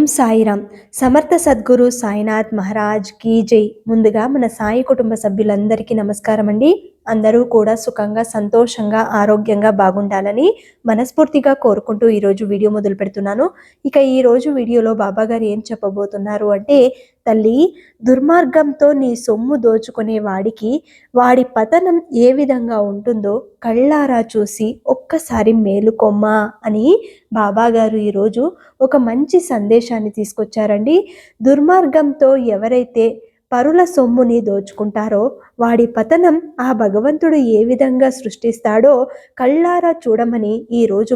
ఓం సాయిరామ్. సమర్థ సద్గురు సాయినాథ్ మహారాజ్ కీ జై. ముందుగా మన సాయి కుటుంబ సభ్యులందరికీ నమస్కారం అండి అందరూ కూడా సుఖంగా సంతోషంగా ఆరోగ్యంగా బాగుండాలని మనస్ఫూర్తిగా కోరుకుంటూ ఈరోజు వీడియో మొదలు పెడుతున్నాను. ఇక ఈరోజు వీడియోలో బాబాగారు ఏం చెప్పబోతున్నారు అంటే తల్లి దుర్మార్గంతో నీ సొమ్ము దోచుకునే వాడికి వాడి పతనం ఏ విధంగా ఉంటుందో కళ్ళారా చూసి ఒక్కసారి మేలుకొమ్మా అని బాబాగారు ఈరోజు ఒక మంచి సందేశాన్ని తీసుకొచ్చారండి. దుర్మార్గంతో ఎవరైతే పరుల సొమ్ముని దోచుకుంటారో వాడి పతనం ఆ భగవంతుడు ఏ విధంగా సృష్టిస్తాడో కళ్ళారా చూడమని ఈ రోజు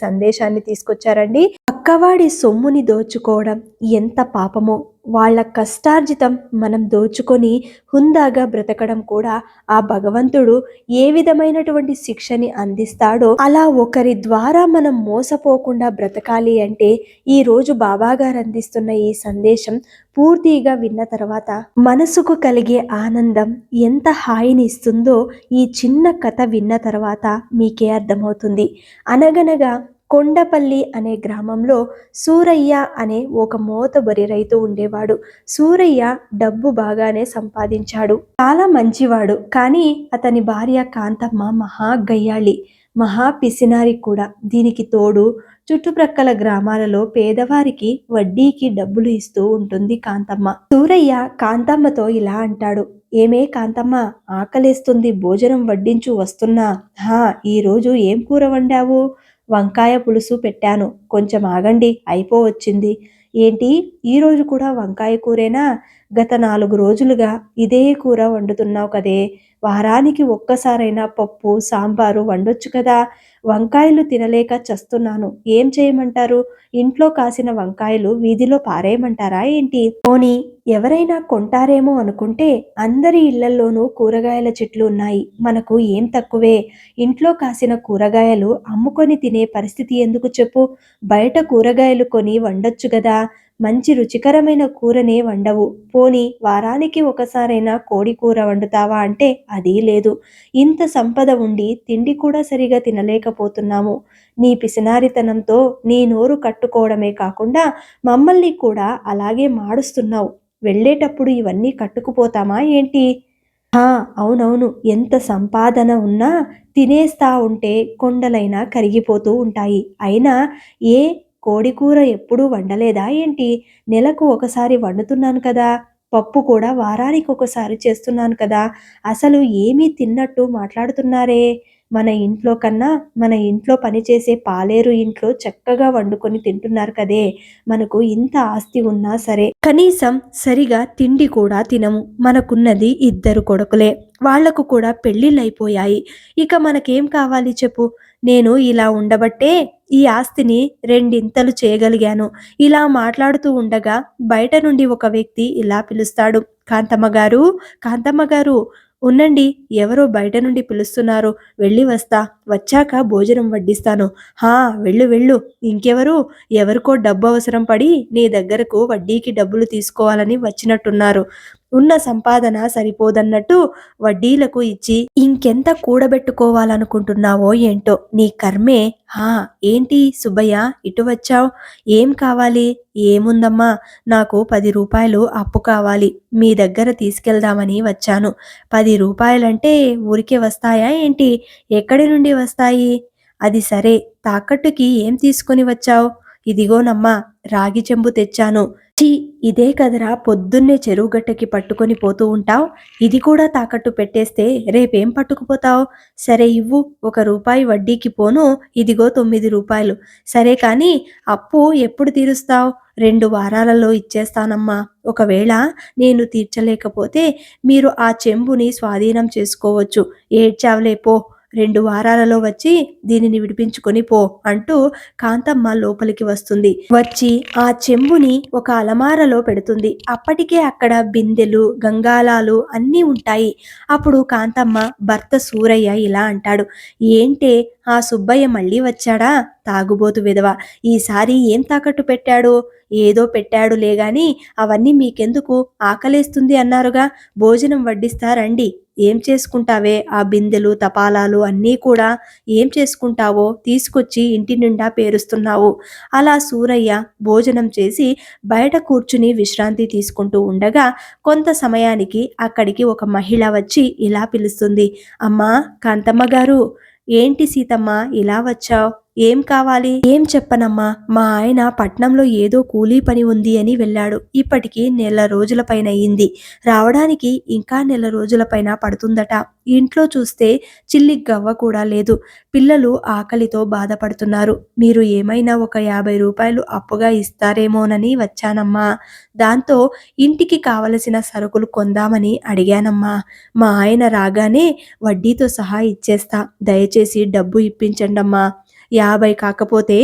సందేశాన్ని తీసుకొచ్చారండి. పక్కవాడి సొమ్ముని దోచుకోవడం ఎంత పాపమో. వాళ్ళ కష్టార్జితం మనం దోచుకొని హుందాగా బ్రతకడం కూడా ఆ భగవంతుడు ఏ విధమైనటువంటి శిక్షని అందిస్తాడో అలా ఒకరి ద్వారా మనం మోసపోకుండా బ్రతకాలి అంటే ఈ రోజు అందిస్తున్న ఈ సందేశం పూర్తిగా విన్న తర్వాత మనసుకు కలిగే ఆనందం ఎంత హాయిని ఇస్తుందో ఈ చిన్న కథ విన్న తర్వాత మీకే అర్థమవుతుంది. అనగనగా కొండపల్లి అనే గ్రామంలో సూరయ్య అనే ఒక మోతబరి రైతు ఉండేవాడు. సూరయ్య డబ్బు బాగానే సంపాదించాడు. చాలా మంచివాడు కానీ అతని భార్య కాంతమ్మ మహా గయ్యాళి మహా పిసినారి కూడా. దీనికి తోడు చుట్టుప్రక్కల గ్రామాలలో పేదవారికి వడ్డీకి డబ్బులు ఇస్తూ ఉంటుంది కాంతమ్మ. సూరయ్య కాంతమ్మతో ఇలా అంటాడు ఏమే కాంతమ్మ ఆకలేస్తుంది భోజనం వడ్డించు వస్తున్నా. హా ఈరోజు ఏం కూర వండావు? వంకాయ పులుసు పెట్టాను. కొంచెం ఆగండి అయిపోవచ్చింది. ఏంటి? ఈరోజు కూడా వంకాయ కూరేనా? గత నాలుగు రోజులుగా ఇదే కూర వండుతున్నావు కదే. వారానికి ఒక్కసారైనా పప్పు సాంబారు వండొచ్చు కదా. వంకాయలు తినలేక చస్తున్నాను. ఏం చేయమంటారు? ఇంట్లో కాసిన వంకాయలు వీధిలో పారేయమంటారా ఏంటి? పోనీ ఎవరైనా కొంటారేమో అనుకుంటే అందరి ఇళ్ళల్లోనూ కూరగాయల చెట్లు ఉన్నాయి. మనకు ఏం తక్కువే. ఇంట్లో కాసిన కూరగాయలు అమ్ముకొని తినే పరిస్థితి ఎందుకు చెప్పు? బయట కూరగాయలు కొని వండొచ్చు కదా. మంచి రుచికరమైన కూరనే వండవు. పోని వారానికి ఒకసారైనా కోడి కూర వండుతావా అంటే అదీ లేదు. ఇంత సంపద ఉండి తిండి కూడా సరిగా తినలేకపోతున్నాము. నీ పిసినారితనంతో నీ నోరు కట్టుకోవడమే కాకుండా మమ్మల్ని కూడా అలాగే మాడుస్తున్నావు. వెళ్ళేటప్పుడు ఇవన్నీ కట్టుకుపోతామా ఏంటి? హా అవునవును. ఎంత సంపాదన ఉన్నా తినేస్తా ఉంటే కొండలైనా కరిగిపోతూ ఉంటాయి. అయినా ఏ కోడికూర ఎప్పుడూ వండలేదా ఏంటి? నెలకు ఒకసారి వండుతున్నాను కదా. పప్పు కూడా వారానికి ఒకసారి చేస్తున్నాను కదా. అసలు ఏమీ తిన్నట్టు మాట్లాడుతున్నారే? మన ఇంట్లో కన్నా మన ఇంట్లో పనిచేసే పాలేరు ఇంట్లో చక్కగా వండుకొని తింటున్నారు కదే. మనకు ఇంత ఆస్తి ఉన్నా సరే. కనీసం సరిగా తిండి కూడా తినము. మనకున్నది ఇద్దరు కొడుకులే. వాళ్ళకు కూడా పెళ్ళిళ్ళైపోయాయి ఇక మనకేం కావాలి చెప్పు? నేను ఇలా ఉండబట్టే ఈ ఆస్తిని రెండింతలు చేయగలిగాను. ఇలా మాట్లాడుతూ ఉండగా బయట నుండి ఒక వ్యక్తి ఇలా పిలుస్తాడు. కాంతమ్మ గారు కాంతమ్మ గారు ఉండండి. ఎవరో బయట నుండి పిలుస్తున్నారు. వెళ్ళి వస్తా. వచ్చాక భోజనం వడ్డిస్తాను. హా వెళ్ళు వెళ్ళు. ఇంకెవరు? ఎవరికో డబ్బు అవసరం పడి నీ దగ్గరకు వడ్డీకి డబ్బులు తీసుకోవాలని వచ్చినట్టున్నారు. ఉన్న సంపాదన సరిపోదన్నట్టు వడ్డీలకు ఇచ్చి ఇంకెంత కూడబెట్టుకోవాలనుకుంటున్నావో ఏంటో. నీ కర్మే. హా ఏంటి సుబ్బయ్య ఇటు వచ్చావు? ఏం కావాలి? ఏముందమ్మా? నాకు పది రూపాయలు అప్పు కావాలి. మీ దగ్గర తీసుకెళ్దామని వచ్చాను. పది రూపాయలంటే ఊరికే వస్తాయా ఏంటి? ఎక్కడి నుండి వస్తాయి? అది సరే. తాకట్టుకి ఏం తీసుకొని వచ్చావు? ఇదిగోనమ్మా రాగి చెంబు తెచ్చాను. ఛీ ఇదే కదరా పొద్దున్నే చెరువు గట్టకి పట్టుకొని పోతూ ఉంటావు. ఇది కూడా తాకట్టు పెట్టేస్తే రేపేం పట్టుకుపోతావు? సరే ఇవ్వు ఒక రూపాయి వడ్డీకి పోను ఇదిగో తొమ్మిది రూపాయలు. సరే కానీ అప్పు ఎప్పుడు తీరుస్తావు? రెండు వారాలలో ఇచ్చేస్తానమ్మా. ఒకవేళ నేను తీర్చలేకపోతే మీరు ఆ చెంబుని స్వాధీనం చేసుకోవచ్చు. ఏడ్చావులేపో రెండు వారాలలో వచ్చి దీనిని విడిపించుకొని పో అంటూ కాంతమ్మ లోపలికి వస్తుంది. వచ్చి ఆ చెంబుని ఒక అలమారలో పెడుతుంది. అప్పటికే అక్కడ బిందెలు గంగాలాలు అన్నీ ఉంటాయి. అప్పుడు కాంతమ్మ భర్త సూరయ్య ఇలా అంటాడు. ఏంటే ఆ సుబ్బయ్య మళ్ళీ వచ్చాడా? తాగుబోతు విధవ. ఈసారి ఏం తాకట్టు పెట్టాడు? ఏదో పెట్టాడులే గాని అవన్నీ మీకెందుకు? ఆకలేస్తుంది అన్నారుగా. భోజనం వడ్డిస్తారండి ఏం చేసుకుంటావే? ఆ బిందెలు తపాలాలు అన్నీ కూడా ఏం చేసుకుంటావో? తీసుకొచ్చి ఇంటి నిండా పేరుస్తున్నావు. అలా సూరయ్య భోజనం చేసి బయట కూర్చుని విశ్రాంతి తీసుకుంటూ ఉండగా కొంత సమయానికి అక్కడికి ఒక మహిళ వచ్చి ఇలా పిలుస్తుంది. అమ్మా కాంతమ్మ గారు ఏంటి సీతమ్మ ఇలా వచ్చావు? ఏం కావాలి? ఏం చెప్పనమ్మా? మా ఆయన పట్నంలో ఏదో కూలీ పని ఉంది అని వెళ్ళాడు. ఇప్పటికీ నెల రోజుల పైన అయింది. రావడానికి ఇంకా నెల రోజుల పైన పడుతుందట. ఇంట్లో చూస్తే చిల్లి గవ్వ కూడా లేదు. పిల్లలు ఆకలితో బాధపడుతున్నారు. మీరు ఏమైనా ఒక యాభై రూపాయలు అప్పుగా ఇస్తారేమోనని వచ్చానమ్మా. దాంతో ఇంటికి కావలసిన సరుకులు కొందామని అడిగానమ్మా. మా ఆయన రాగానే వడ్డీతో సహా ఇచ్చేస్తా. దయచేసి డబ్బు ఇప్పించండమ్మా. యాభై కాకపోతే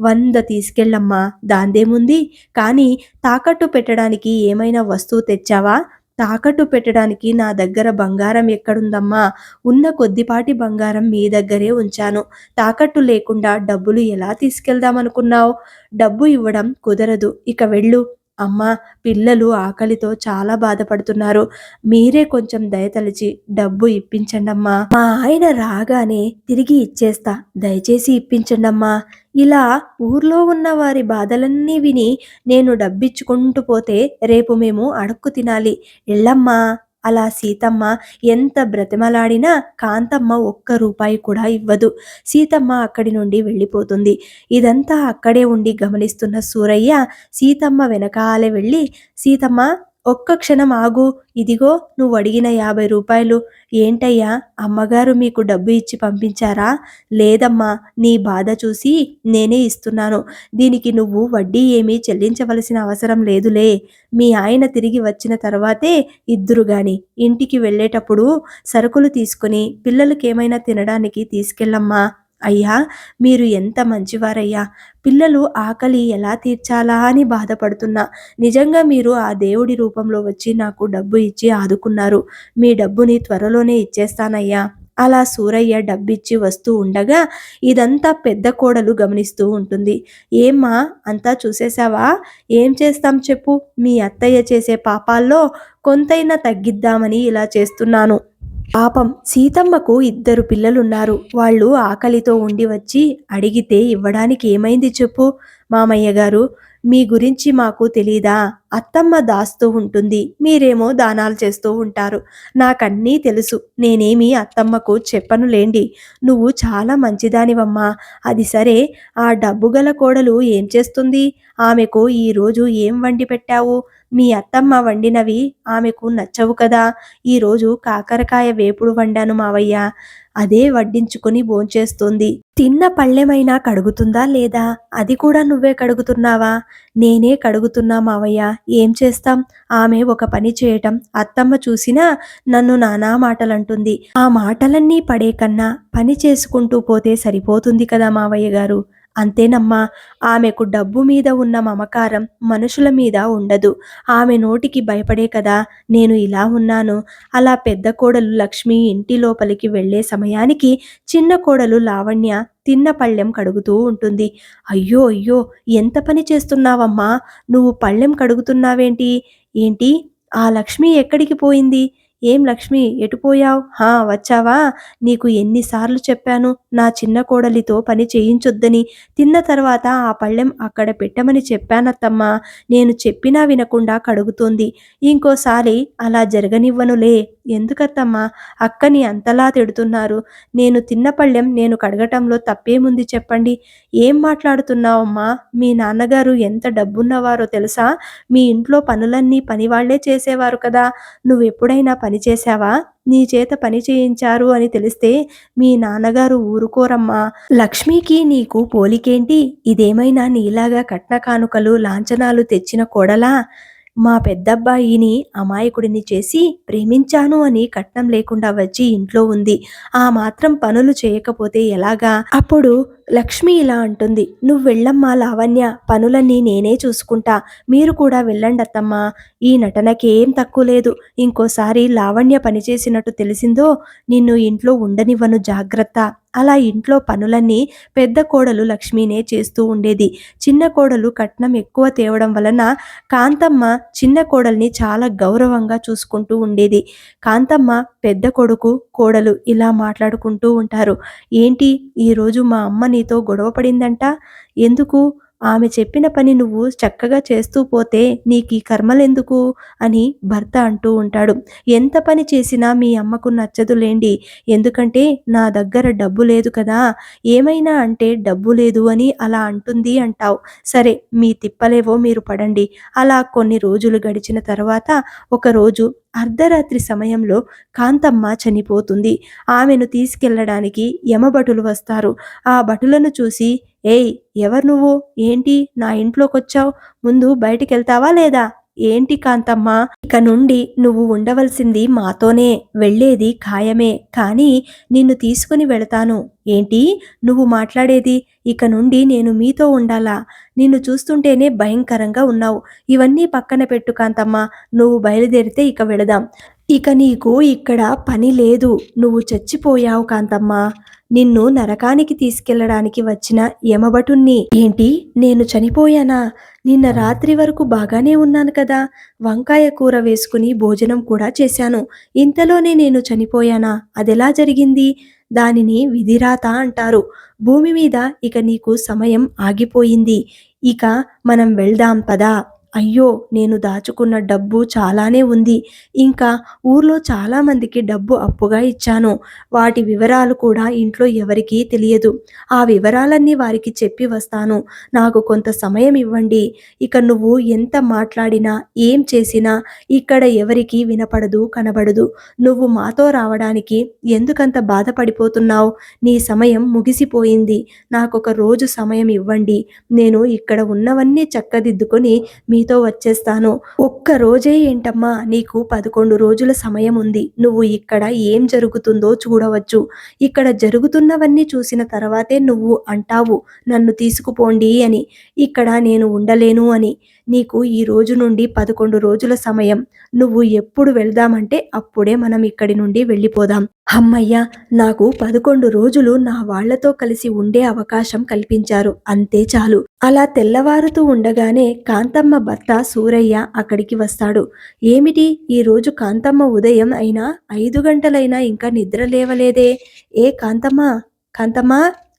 వంద తీసుకెళ్ళమ్మా దాందేముంది? కానీ తాకట్టు పెట్టడానికి ఏమైనా వస్తువు తెచ్చావా? తాకట్టు పెట్టడానికి నా దగ్గర బంగారం ఎక్కడుందమ్మా? ఉన్న కొద్దిపాటి బంగారం మీ దగ్గరే ఉంచాను. తాకట్టు లేకుండా డబ్బులు ఎలా తీసుకెళ్దామనుకున్నావు? డబ్బు ఇవ్వడం కుదరదు. ఇక వెళ్ళు. అమ్మా పిల్లలు ఆకలితో చాలా బాధపడుతున్నారు. మీరే కొంచెం దయతలిచి డబ్బు ఇప్పించండమ్మా. మా ఆయన రాగానే తిరిగి ఇచ్చేస్తా. దయచేసి ఇప్పించండమ్మా. ఇలా ఊర్లో ఉన్న వారి బాధలన్నీ విని నేను డబ్బిచ్చుకుంటూ పోతే రేపు మేము అడుక్కు తినాలి. ఎళ్ళమ్మా అలా సీతమ్మ ఎంత బ్రతిమలాడినా కాంతమ్మ ఒక్క రూపాయి కూడా ఇవ్వదు. సీతమ్మ అక్కడి నుండి వెళ్ళిపోతుంది. ఇదంతా అక్కడే ఉండి గమనిస్తున్న సూరయ్య సీతమ్మ వెనకాలే వెళ్ళి సీతమ్మ ఒక్క క్షణం ఆగు. ఇదిగో నువ్వు అడిగిన యాభై రూపాయలు. ఏంటయ్యా అమ్మగారు మీకు డబ్బు ఇచ్చి పంపించారా? లేదమ్మా నీ బాధ చూసి నేనే ఇస్తున్నాను. దీనికి నువ్వు వడ్డీ ఏమీ చెల్లించవలసిన అవసరం లేదులే. మీ ఆయన తిరిగి వచ్చిన తర్వాతే ఇద్దరు గాని ఇంటికి వెళ్ళేటప్పుడు సరుకులు తీసుకుని పిల్లలకి ఏమైనా తినడానికి తీసుకెళ్ళమ్మా. అయ్యా మీరు ఎంత మంచివారయ్యా. పిల్లలు ఆకలి ఎలా తీర్చాలా అని బాధపడుతున్నా. నిజంగా మీరు ఆ దేవుడి రూపంలో వచ్చి నాకు డబ్బు ఇచ్చి ఆదుకున్నారు. మీ డబ్బుని త్వరలోనే ఇచ్చేస్తానయ్యా. అలా సూరయ్య డబ్బిచ్చి వస్తూ ఉండగా ఇదంతా పెద్ద కోడలు గమనిస్తూ ఉంటుంది. ఏమ్మా అంతా చూసేశావా? ఏం చేస్తాం చెప్పు. మీ అత్తయ్య చేసే పాపాల్లో కొంతైనా తగ్గిద్దామని ఇలా చేస్తున్నాను. పాపం సీతమ్మకు ఇద్దరు పిల్లలున్నారు. వాళ్ళు ఆకలితో ఉండి వచ్చి అడిగితే ఇవ్వడానికి ఏమైంది చెప్పు మామయ్య గారు. మీ గురించి మాకు తెలీదా? అత్తమ్మ దాస్తూ ఉంటుంది. మీరేమో దానాలు చేస్తూ ఉంటారు. నాకన్నీ తెలుసు. నేనేమి అత్తమ్మకు చెప్పను లేండి. నువ్వు చాలా మంచిదానివమ్మా. అది సరే. ఆ డబ్బు గల కోడలు ఏం చేస్తుంది? ఆమెకు ఈరోజు ఏం వండి పెట్టావు? మీ అత్తమ్మ వండినవి ఆమెకు నచ్చవు కదా. ఈరోజు కాకరకాయ వేపుడు వండాను మావయ్య. అదే వడ్డించుకుని భోంచేస్తుంది. తిన్న పళ్ళెమైనా కడుగుతుందా లేదా? అది కూడా నువ్వే కడుగుతున్నావా? నేనే కడుగుతున్నా మావయ్య. ఏం చేస్తాం? ఆమె ఒక పని చేయటం అత్తమ్మ చూసినా నన్ను నానా మాటలంటుంది. ఆ మాటలన్నీ పడే కన్నా పని చేసుకుంటూ పోతే సరిపోతుంది కదా మావయ్య గారు? అంతేనమ్మా ఆమెకు డబ్బు మీద ఉన్న మమకారం మనుషుల మీద ఉండదు. ఆమె నోటికి భయపడే కదా నేను ఇలా ఉన్నాను. అలా పెద్ద కోడలు లక్ష్మి ఇంటి లోపలికి వెళ్ళే సమయానికి చిన్న కోడలు లావణ్య తిన్న పళ్ళెం కడుగుతూ ఉంటుంది. అయ్యో అయ్యో ఎంత పని చేస్తున్నావమ్మా? నువ్వు పళ్ళెం కడుగుతున్నావేంటి? ఏంటి? ఆ లక్ష్మి ఎక్కడికి పోయింది? ఏం లక్ష్మి ఎటుపోయావు హా వచ్చావా? నీకు ఎన్నిసార్లు చెప్పాను నా చిన్న కోడలితో పని చేయించొద్దని. తిన్న తర్వాత ఆ పళ్ళెం అక్కడ పెట్టమని చెప్పానత్తమ్మా. నేను చెప్పినా వినకుండా కడుగుతోంది. ఇంకోసారి అలా జరగనివ్వనులే. ఎందుకత్తమ్మా? అక్కని అంతలా తిడుతున్నారు. నేను తిన్న పళ్ళెం నేను కడగటంలో తప్పేముంది చెప్పండి? ఏం మాట్లాడుతున్నావమ్మా? మీ నాన్నగారు ఎంత డబ్బున్నవారో తెలుసా? మీ ఇంట్లో పనులన్నీ పనివాళ్ళే చేసేవారు కదా. నువ్వెప్పుడైనా పని చేశావా? నీ చేత పని చేయించారు అని తెలిస్తే మీ నాన్నగారు ఊరుకోరమ్మా. లక్ష్మికి నీకు పోలికేంటి? ఇదేమైనా నీలాగా కట్న కానుకలు లాంఛనాలు తెచ్చిన కోడలా? మా పెద్దబ్బాయిని అమాయకుడిని చేసి ప్రేమించాను అని కట్నం లేకుండా వచ్చి ఇంట్లో ఉంది. ఆ మాత్రం పనులు చేయకపోతే ఎలాగా? అప్పుడు లక్ష్మి ఇలా అంటుంది నువ్వు వెళ్ళమ్మా లావణ్య పనులన్నీ నేనే చూసుకుంటా. మీరు కూడా వెళ్ళండి అత్తమ్మా. ఈ నటనకి ఏం తక్కువ లేదు. ఇంకోసారి లావణ్య పనిచేసినట్టు తెలిసిందో నిన్ను ఇంట్లో ఉండనివ్వను జాగ్రత్త. అలా ఇంట్లో పనులన్నీ పెద్ద కోడలు లక్ష్మీనే చేస్తూ ఉండేది. చిన్న కోడలు కట్నం ఎక్కువ తేవడం వలన కాంతమ్మ చిన్న కోడల్ని చాలా గౌరవంగా చూసుకుంటూ ఉండేది. కాంతమ్మ పెద్ద కొడుకు కోడలు ఇలా మాట్లాడుకుంటూ ఉంటారు. ఏంటి? ఈరోజు మా అమ్మని నీతో గొడవ పడిందంట? ఎందుకు? ఆమె చెప్పిన పని నువ్వు చక్కగా చేస్తూ పోతే నీకు ఈ కర్మలెందుకు? అని భర్త అంటూ ఉంటాడు. ఎంత పని చేసినా మీ అమ్మకు నచ్చదులేండి. ఎందుకంటే నా దగ్గర డబ్బు లేదు కదా. ఏమైనా అంటే డబ్బు లేదు అని అలా అంటుంది అంటావు. సరే మీ తిప్పలేవో మీరు పడండి. అలా కొన్ని రోజులు గడిచిన తర్వాత ఒకరోజు అర్ధరాత్రి సమయంలో కాంతమ్మ చనిపోతుంది. ఆమెను తీసుకెళ్ళడానికి యమభటులు వస్తారు. ఆ భటులను చూసి ఏయ్ ఎవరు నువ్వు? ఏంటి? నా ఇంట్లోకి వచ్చావు ముందు బయటికి వెళ్తావా లేదా? ఏంటి కాంతమ్మ? ఇక నుండి నువ్వు ఉండవలసింది మాతోనే వెళ్ళేది ఖాయమే. కానీ నిన్ను తీసుకుని వెళతాను. ఏంటి? నువ్వు మాట్లాడేది? ఇక నుండి నేను మీతో ఉండాలా? నిన్ను చూస్తుంటేనే భయంకరంగా ఉన్నావు. ఇవన్నీ పక్కన పెట్టు కాంతమ్మ. నువ్వు బయలుదేరితే ఇక వెళదాం. ఇక నీకు ఇక్కడ పని లేదు. నువ్వు చచ్చిపోయావు కాంతమ్మ. నిన్ను నరకానికి తీసుకెళ్ళడానికి వచ్చిన యమభటుణ్ణి. ఏంటి? నేను చనిపోయానా? నిన్న రాత్రి వరకు బాగానే ఉన్నాను కదా. వంకాయ కూర వేసుకుని భోజనం కూడా చేశాను. ఇంతలోనే నేను చనిపోయానా? అదెలా జరిగింది? దానిని విధిరాత అంటారు. భూమి మీద ఇక నీకు సమయం ఆగిపోయింది. ఇక మనం వెళ్దాం పదా. అయ్యో నేను దాచుకున్న డబ్బు చాలానే ఉంది. ఇంకా ఊర్లో చాలామందికి డబ్బు అప్పుగా ఇచ్చాను. వాటి వివరాలు కూడా ఇంట్లో ఎవరికీ తెలియదు. ఆ వివరాలన్నీ వారికి చెప్పి వస్తాను. నాకు కొంత సమయం ఇవ్వండి. ఇక నువ్వు ఎంత మాట్లాడినా ఏం చేసినా ఇక్కడ ఎవరికీ వినపడదు కనబడదు. నువ్వు మాతో రావడానికి ఎందుకంత బాధపడిపోతున్నావు? నీ సమయం ముగిసిపోయింది. నాకొక రోజు సమయం ఇవ్వండి. నేను ఇక్కడ ఉన్నవన్నీ చక్కదిద్దుకొని మీ నీతో వచ్చేస్తాను. ఒక్క రోజే ఏంటమ్మా? నీకు పదకొండు రోజుల సమయం ఉంది. నువ్వు ఇక్కడ ఏం జరుగుతుందో చూడవచ్చు. ఇక్కడ జరుగుతున్నవన్నీ చూసిన తర్వాతే నువ్వు అంటావు. నన్ను తీసుకుపోండి అని. ఇక్కడ నేను ఉండలేను అని. నీకు ఈ రోజు నుండి పదకొండు రోజుల సమయం. నువ్వు ఎప్పుడు వెళ్దామంటే అప్పుడే మనం ఇక్కడి నుండి వెళ్ళిపోదాం. అమ్మయ్య నాకు పదకొండు రోజులు నా వాళ్ళతో కలిసి ఉండే అవకాశం కల్పించారు. అంతే చాలు. అలా తెల్లవారుతూ ఉండగానే కాంతమ్మ భర్త సూరయ్య అక్కడికి వస్తాడు. ఏమిటి? ఈరోజు కాంతమ్మ ఉదయం అయినా ఐదు గంటలైనా ఇంకా నిద్ర లేవలేదే? ఏ కాంతమ్మ? కాంతమ్మ?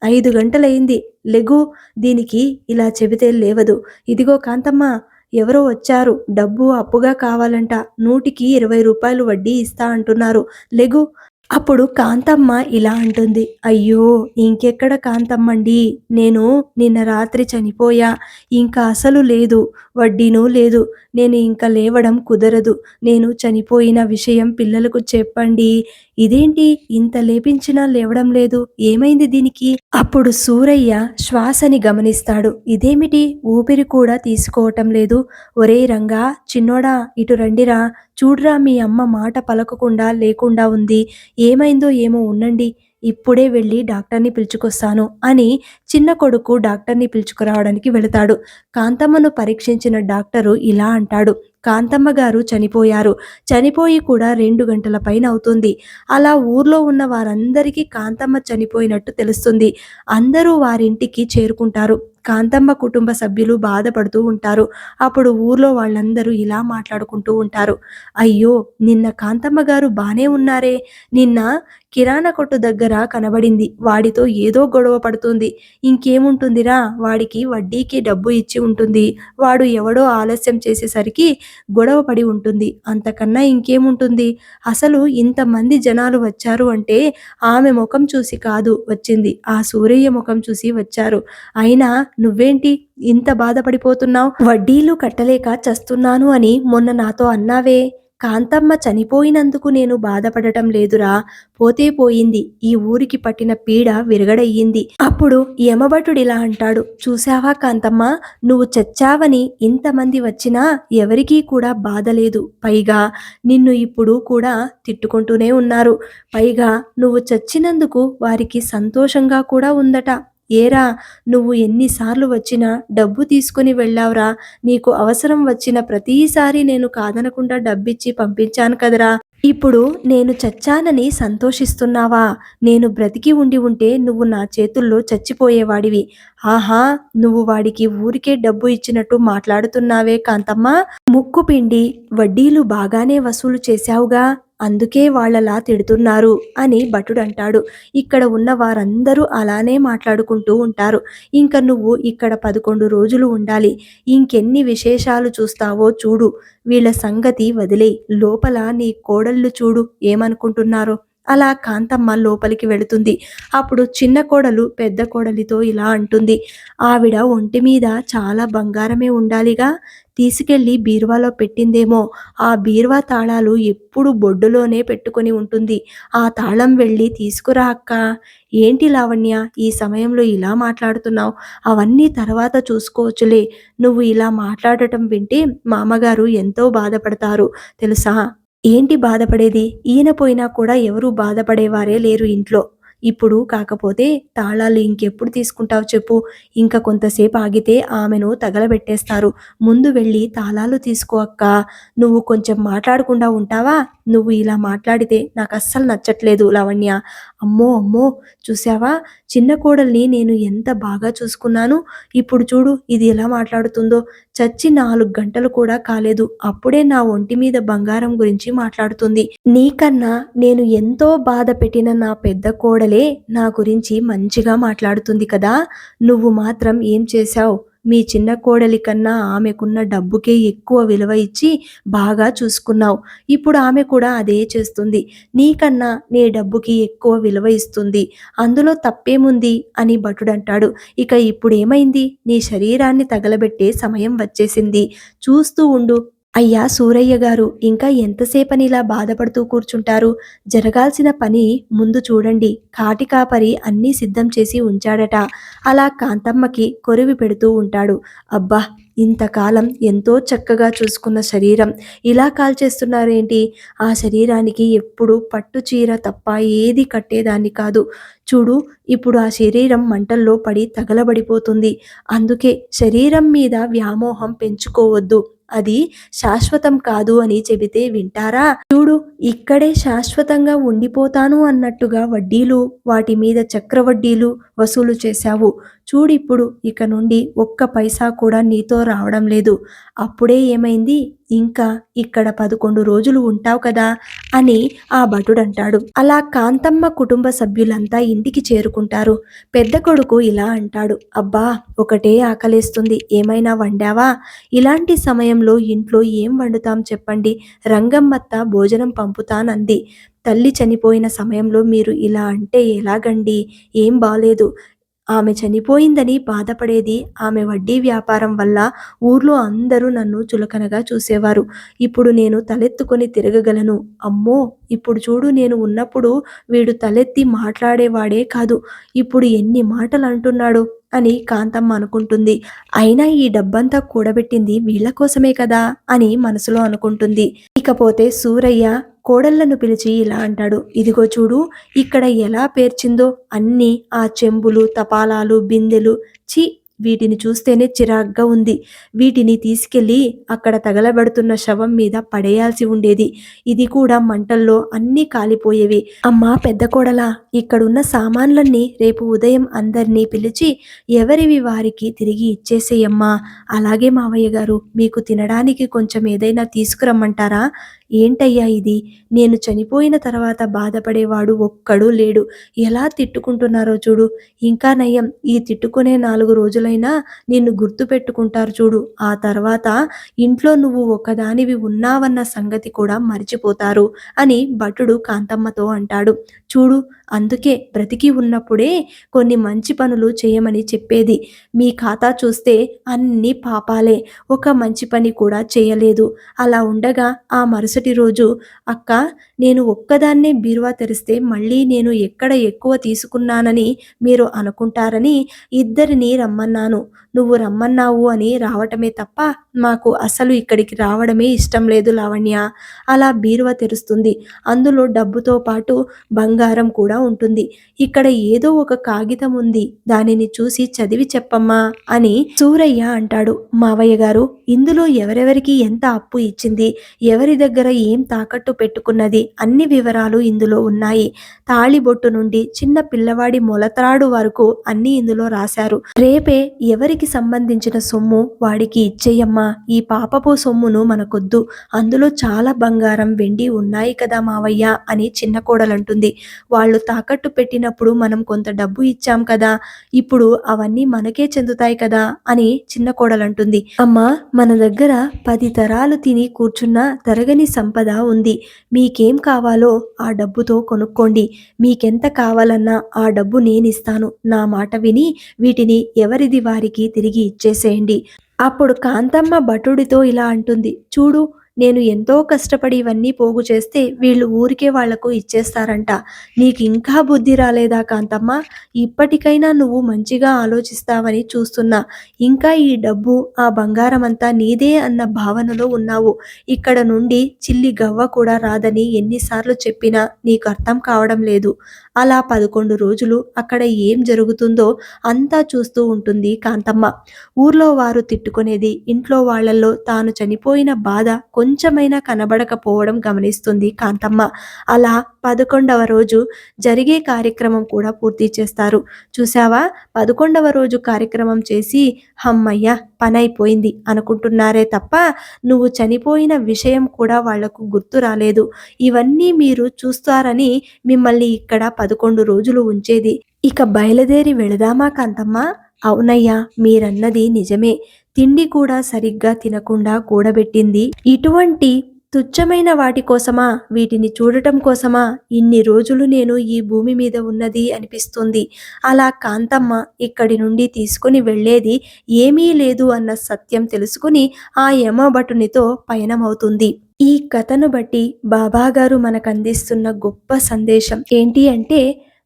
ఐదు గంటలయింది లెగు దీనికి ఇలా చెబితే లేవదు. ఇదిగో కాంతమ్మ ఎవరో వచ్చారు. డబ్బు అప్పుగా కావాలంట. నూటికి ఇరవై రూపాయలు వడ్డీ ఇస్తా అంటున్నారు. లెగు అప్పుడు కాంతమ్మ ఇలా అంటుంది. అయ్యో ఇంకెక్కడ కాంతమ్మండి? నేను నిన్న రాత్రి చనిపోయా. ఇంకా అసలు లేదు. వడ్డీనూ లేదు. నేను ఇంకా లేవడం కుదరదు. నేను చనిపోయిన విషయం పిల్లలకు చెప్పండి. ఇదేంటి? ఇంత లేపించినా లేవడం లేదు. ఏమైంది దీనికి? అప్పుడు సూరయ్య శ్వాసని గమనిస్తాడు. ఇదేమిటి? ఊపిరి కూడా తీసుకోవటం లేదు. ఒరే రంగా చిన్నోడా ఇటు రండిరా. చూడ్రా మీ అమ్మ మాట పలకకుండా లేకుండా ఉంది. ఏమైందో ఏమో ఉండండి. ఇప్పుడే వెళ్ళి డాక్టర్ని పిలుచుకొస్తాను అని చిన్న కొడుకు డాక్టర్ని పిలుచుకురావడానికి వెళతాడు. కాంతమ్మను పరీక్షించిన డాక్టరు ఇలా అంటాడు. కాంతమ్మ గారు చనిపోయారు. చనిపోయి కూడా రెండు గంటల పైన అవుతుంది. అలా ఊర్లో ఉన్న వారందరికీ కాంతమ్మ చనిపోయినట్టు తెలుస్తుంది. అందరూ వారింటికి చేరుకుంటారు. కాంతమ్మ కుటుంబ సభ్యులు బాధపడుతూ ఉంటారు. అప్పుడు ఊర్లో వాళ్ళందరూ ఇలా మాట్లాడుకుంటూ ఉంటారు. అయ్యో నిన్న కాంతమ్మ గారు బాగానే ఉన్నారే. నిన్న కిరాణా కొట్టు దగ్గర కనబడింది. వాడితో ఏదో గొడవ పడుతుంది. ఇంకేముంటుందిరా? వాడికి వడ్డీకి డబ్బు ఇచ్చి ఉంటుంది. వాడు ఎవడో ఆలస్యం చేసేసరికి గొడవ పడి ఉంటుంది. అంతకన్నా ఇంకేముంటుంది? అసలు ఇంతమంది జనాలు వచ్చారు అంటే ఆమె ముఖం చూసి కాదు వచ్చింది. ఆ సూరయ్య ముఖం చూసి వచ్చారు. అయినా నువ్వేంటి ఇంత బాధపడిపోతున్నావు? వడ్డీలు కట్టలేక చస్తున్నాను అని మొన్న నాతో అన్నావే? కాంతమ్మ చనిపోయినందుకు నేను బాధపడటం లేదురా. పోతే పోయింది. ఈ ఊరికి పట్టిన పీడ విరగడయ్యింది. అప్పుడు యమభటుడిలా అంటాడు. చూశావా కాంతమ్మ? నువ్వు చచ్చావని ఇంతమంది వచ్చినా ఎవరికీ కూడా బాధ లేదు. పైగా నిన్ను ఇప్పుడు కూడా తిట్టుకుంటూనే ఉన్నారు. పైగా నువ్వు చచ్చినందుకు వారికి సంతోషంగా కూడా ఉందట. ఏరా నువ్వు ఎన్నిసార్లు వచ్చినా డబ్బు తీసుకుని వెళ్ళావురా. నీకు అవసరం వచ్చిన ప్రతిసారి నేను కాదనకుండా డబ్బిచ్చి పంపించాను కదరా. ఇప్పుడు నేను చచ్చానని సంతోషిస్తున్నావా? నేను బ్రతికి ఉండి ఉంటే నువ్వు నా చేతుల్లో చచ్చిపోయేవాడివి. ఆహా నువ్వు వాడికి ఊరికే డబ్బు ఇచ్చినట్టు మాట్లాడుతున్నావే కాంతమ్మ. ముక్కు పిండి వడ్డీలు బాగానే వసూలు చేశావుగా. అందుకే వాళ్ళలా తిడుతున్నారు అని భటుడు అంటాడు ఇక్కడ ఉన్న వారందరూ అలానే మాట్లాడుకుంటూ ఉంటారు. ఇంకా నువ్వు ఇక్కడ పదకొండు రోజులు ఉండాలి. ఇంకెన్ని విశేషాలు చూస్తావో చూడు. వీళ్ళ సంగతి వదిలే లోపల నీ కోడళ్ళు చూడు ఏమనుకుంటున్నారో. అలా కాంతమ్మ లోపలికి వెళుతుంది. అప్పుడు చిన్న కోడలు పెద్ద కోడలితో ఇలా అంటుంది. ఆవిడ ఒంటి మీద చాలా బంగారమే ఉండాలిగా. తీసుకెళ్ళి బీరువాలో పెట్టిందేమో. ఆ బీరువా తాళాలు ఎప్పుడు బొడ్డులోనే పెట్టుకొని ఉంటుంది. ఆ తాళం వెళ్ళి తీసుకురా అక్క. ఏంటి లావణ్య ఈ సమయంలో ఇలా మాట్లాడుతున్నావు? అవన్నీ తర్వాత చూసుకోవచ్చులే. నువ్వు ఇలా మాట్లాడటం వింటే మామగారు ఎంతో బాధపడతారు. తెలుసా? ఏంటి బాధపడేది? ఈయన పోయినా కూడా ఎవరూ బాధపడేవారే లేరు ఇంట్లో. ఇప్పుడు కాకపోతే తాళాలు ఇంకెప్పుడు తీసుకుంటావు చెప్పు. ఇంకా కొంతసేపు ఆగితే ఆమెను తగలబెట్టేస్తారు. ముందు వెళ్ళి తాళాలు తీసుకో అక్క. నువ్వు కొంచెం మాట్లాడకుండా ఉంటావా? నువ్వు ఇలా మాట్లాడితే నాకు అస్సలు నచ్చట్లేదు లావణ్య. అమ్మో అమ్మో చూసావా చిన్న కోడల్ని నేను ఎంత బాగా చూసుకున్నాను? ఇప్పుడు చూడు ఇది ఎలా మాట్లాడుతుందో. చచ్చి నాలుగు గంటలు కూడా కాలేదు. అప్పుడే నా ఒంటి మీద బంగారం గురించి మాట్లాడుతుంది. నీకన్నా నేను ఎంతో బాధ పెట్టిన నా పెద్ద కోడలే నా గురించి మంచిగా మాట్లాడుతుంది కదా. నువ్వు మాత్రం ఏం చేశావు? మీ చిన్న కోడలి కన్నా ఆమెకున్న డబ్బుకే ఎక్కువ విలువ ఇచ్చి బాగా చూసుకున్నావు. ఇప్పుడు ఆమె కూడా అదే చేస్తుంది. నీకన్నా నీ డబ్బుకి ఎక్కువ విలువ ఇస్తుంది. అందులో తప్పేముంది? అని భటుడంటాడు. ఇక ఇప్పుడు ఏమైంది నీ శరీరాన్ని తగలబెట్టే సమయం వచ్చేసింది. చూస్తూ ఉండు అయ్యా సూరయ్య గారు ఇంకా ఎంతసేపని ఇలా బాధపడుతూ కూర్చుంటారు? జరగాల్సిన పని ముందు చూడండి. కాటి కాపరి అన్నీ సిద్ధం చేసి ఉంచాడట. అలా కాంతమ్మకి కొరివి పెడుతూ ఉంటాడు. అబ్బా ఇంతకాలం ఎంతో చక్కగా చూసుకున్న శరీరం. ఇలా కాల్చేస్తున్నారేంటి? ఆ శరీరానికి ఎప్పుడు పట్టు చీర తప్ప ఏది కట్టేదాన్ని కాదు. చూడు ఇప్పుడు ఆ శరీరం మంటల్లో పడి తగలబడిపోతుంది. అందుకే శరీరం మీద వ్యామోహం పెంచుకోవద్దు. అది శాశ్వతం కాదు అని చెబితే వింటారా? చూడు ఇక్కడే శాశ్వతంగా ఉండిపోతాను అన్నట్టుగా వడ్డీలు వాటి మీద చక్రవడ్డీలు వసూలు చేశావు. చూడిప్పుడు ఇక నుండి ఒక్క పైసా కూడా నీతో రావడం లేదు. అప్పుడే ఏమైంది? ఇంకా ఇక్కడ పదకొండు రోజులు ఉంటావు కదా? అని ఆ భటుడంటాడు. అలా కాంతమ్మ కుటుంబ సభ్యులంతా ఇంటికి చేరుకుంటారు. పెద్ద కొడుకు ఇలా అంటాడు. అబ్బా ఒకటే ఆకలేస్తుంది. ఏమైనా వండావా? ఇలాంటి సమయంలో ఇంట్లో ఏం వండుతాం చెప్పండి. రంగమ్మత్త భోజనం పంపుతానంది. తల్లి చనిపోయిన సమయంలో మీరు ఇలా అంటే ఎలాగండి? ఏం బాలేదు. ఆమె చనిపోయిందని బాధపడేది ఆమె వడ్డీ వ్యాపారం వల్ల ఊర్లో అందరూ నన్ను చులకనగా చూసేవారు. ఇప్పుడు నేను తలెత్తుకొని తిరగగలను. అమ్మో! ఇప్పుడు చూడు నేను ఉన్నప్పుడు వీడు తలెత్తి మాట్లాడేవాడే కాదు. ఇప్పుడు ఎన్ని మాటలు అంటున్నాడు అని కాంతమ్మ అనుకుంటుంది. అయినా ఈ డబ్బంతా కూడబెట్టింది వీళ్ళ కోసమే కదా? అని మనసులో అనుకుంటుంది. ఇకపోతే సూరయ్య కోడళ్ళను పిలిచి ఇలా అంటాడు ఇదిగో చూడు ఇక్కడ ఎలా పేర్చిందో అన్నీ ఆ చెంబులు తపాలాలు బిందెలు చి వీటిని చూస్తేనే చిరాగ్గా ఉంది. వీటిని తీసుకెళ్ళి అక్కడ తగలబడుతున్న శవం మీద పడేయాల్సి ఉండేది. ఇది కూడా మంటల్లో అన్నీ కాలిపోయేవి. అమ్మా పెద్ద కోడలా ఇక్కడున్న సామాన్లన్నీ రేపు ఉదయం అందరినీ పిలిచి ఎవరివి వారికి తిరిగి ఇచ్చేసేయమ్మా. అలాగే మావయ్య గారు మీకు తినడానికి కొంచెం ఏదైనా తీసుకురమ్మంటారా? ఏంటయ్యా ఇది? నేను చనిపోయిన తర్వాత బాధపడేవాడు ఒక్కడూ లేడు. ఎలా తిట్టుకుంటున్నారో చూడు. ఇంకా నయ్యం ఈ తిట్టుకునే నాలుగు రోజులైనా నిన్ను గుర్తు పెట్టుకుంటారు చూడు. ఆ తర్వాత ఇంట్లో నువ్వు ఒకదానివి ఉన్నావన్న సంగతి కూడా మర్చిపోతారు అని భటుడు కాంతమ్మతో అంటాడు. చూడు అందుకే బ్రతికి ఉన్నప్పుడే కొన్ని మంచి పనులు చేయమని చెప్పేది. మీ ఖాతా చూస్తే అన్ని పాపాలే. ఒక మంచి పని కూడా చేయలేదు. అలా ఉండగా ఆ మరుసటి మరుసటి రోజు అక్క నేను ఒక్కదాన్నే బీరువా తెరిస్తే మళ్ళీ నేను ఎక్కడ ఎక్కువ తీసుకున్నానని మీరు అనుకుంటారని ఇద్దరిని రమ్మన్నాను. నువ్వు రమ్మన్నావు అని రావటమే తప్ప మాకు అసలు ఇక్కడికి రావడమే ఇష్టం లేదు లావణ్య. అలా బీరువా తెరుస్తుంది. అందులో డబ్బుతో పాటు బంగారం కూడా ఉంటుంది. ఇక్కడ ఏదో ఒక కాగితం ఉంది. దానిని చూసి చదివి చెప్పమ్మా అని సూరయ్య అంటాడు. మావయ్య గారు ఇందులో ఎవరెవరికి ఎంత అప్పు ఇచ్చింది? ఎవరి దగ్గర ఏం తాకట్టు పెట్టుకున్నది? అన్ని వివరాలు ఇందులో ఉన్నాయి. తాళిబొట్టు నుండి చిన్న పిల్లవాడి మొలత్రాడు వరకు అన్ని ఇందులో రాశారు. రేపే ఎవరికి సంబంధించిన సొమ్ము వాడికి ఇచ్చేయమ్మా. ఈ పాపపు సొమ్మును మనకొద్దు. అందులో చాలా బంగారం వెండి ఉన్నాయి కదా మావయ్య అని చిన్న కోడలంటుంది. వాళ్ళు తాకట్టు పెట్టినప్పుడు మనం కొంత డబ్బు ఇచ్చాం కదా. ఇప్పుడు అవన్నీ మనకే చెందుతాయి కదా అని చిన్న కోడలంటుంది. అమ్మా మన దగ్గర పది తరాలు తిని కూర్చున్న తరగని సంపద ఉంది. మీకేం కావాలో ఆ డబ్బుతో కొనుక్కోండి. మీకెంత కావాలన్నా ఆ డబ్బు నేనిస్తాను. నా మాట విని వీటిని ఎవరిది వారికి తిరిగి ఇచ్చేసేయండి. అప్పుడు కాంతమ్మ భటుడితో ఇలా అంటుంది. చూడు నేను ఎంతో కష్టపడి ఇవన్నీ పోగు చేస్తే వీళ్ళు ఊరికే వాళ్ళకు ఇచ్చేస్తారంట. నీకు ఇంకా బుద్ధి రాలేదా కాంతమ్మ? ఇప్పటికైనా నువ్వు మంచిగా ఆలోచిస్తావని చూస్తున్నా. ఇంకా ఈ డబ్బు ఆ బంగారం అంతా నీదే అన్న భావనలో ఉన్నావు. ఇక్కడ నుండి చిల్లి గవ్వ కూడా రాదని ఎన్నిసార్లు చెప్పినా నీకు అర్థం కావడం లేదు. అలా పదకొండు రోజులు అక్కడ ఏం జరుగుతుందో అంతా చూస్తూ ఉంటుంది కాంతమ్మ. ఊర్లో వారు తిట్టుకునేది ఇంట్లో వాళ్ళల్లో తాను చనిపోయిన బాధ కొంచెమైనా కనబడకపోవడం గమనిస్తుంది కాంతమ్మ. అలా పదకొండవ రోజు జరిగే కార్యక్రమం కూడా పూర్తి చేస్తారు. చూసావా పదకొండవ రోజు కార్యక్రమం చేసి హమ్మయ్య పనైపోయింది అనుకుంటున్నారే తప్ప నువ్వు చనిపోయిన విషయం కూడా వాళ్ళకు గుర్తు రాలేదు. ఇవన్నీ మీరు చూస్తారని మిమ్మల్ని ఇక్కడ పదకొండు రోజులు ఉంచేది. ఇక బయలుదేరి వెళదామా కాంతమ్మ? అవునయ్యా మీరన్నది నిజమే. తిండి కూడా సరిగ్గా తినకుండా కూడబెట్టింది. ఇటువంటి తుచ్చమైన వాటి కోసమా? వీటిని చూడటం కోసమా? ఇన్ని రోజులు నేను ఈ భూమి మీద ఉన్నది అనిపిస్తుంది. అలా కాంతమ్మ ఇక్కడి నుండి తీసుకుని వెళ్ళేది ఏమీ లేదు అన్న సత్యం తెలుసుకుని ఆ యమభటునితో పయనమవుతుంది. ఈ కథను బట్టి బాబాగారు మనకు అందిస్తున్న గొప్ప సందేశం ఏంటి అంటే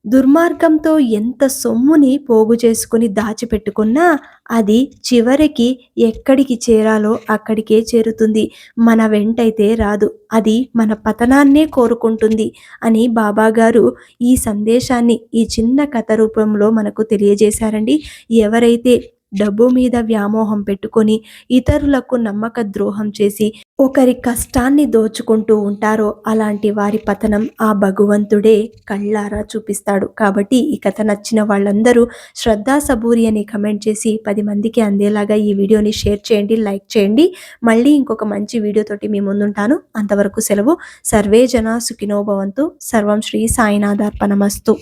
దుర్మార్గంతో ఎంత సొమ్ముని పోగు చేసుకుని దాచిపెట్టుకున్నా అది చివరికి ఎక్కడికి చేరాలో అక్కడికే చేరుతుంది. మన వెంటైతే రాదు. అది మన పతనాన్నే కోరుకుంటుంది అని బాబాగారు ఈ సందేశాన్ని ఈ చిన్న కథ రూపంలో మనకు తెలియజేశారండి. ఎవరైతే డబ్బు మీద వ్యామోహం పెట్టుకొని ఇతరులకు నమ్మక ద్రోహం చేసి ఒకరి కష్టాన్ని దోచుకుంటూ ఉంటారో అలాంటి వారి పతనం ఆ భగవంతుడే కళ్ళారా చూపిస్తాడు. కాబట్టి ఈ కథ నచ్చిన వాళ్ళందరూ శ్రద్ధా సబూరి అని కమెంట్ చేసి పది మందికి అందేలాగా ఈ వీడియోని షేర్ చేయండి లైక్ చేయండి. మళ్ళీ ఇంకొక మంచి వీడియోతోటి మీ ముందుంటాను. అంతవరకు సెలవు. సర్వే జన సుఖినోభవంతు సర్వం శ్రీ సాయినాథార్పణమస్తు.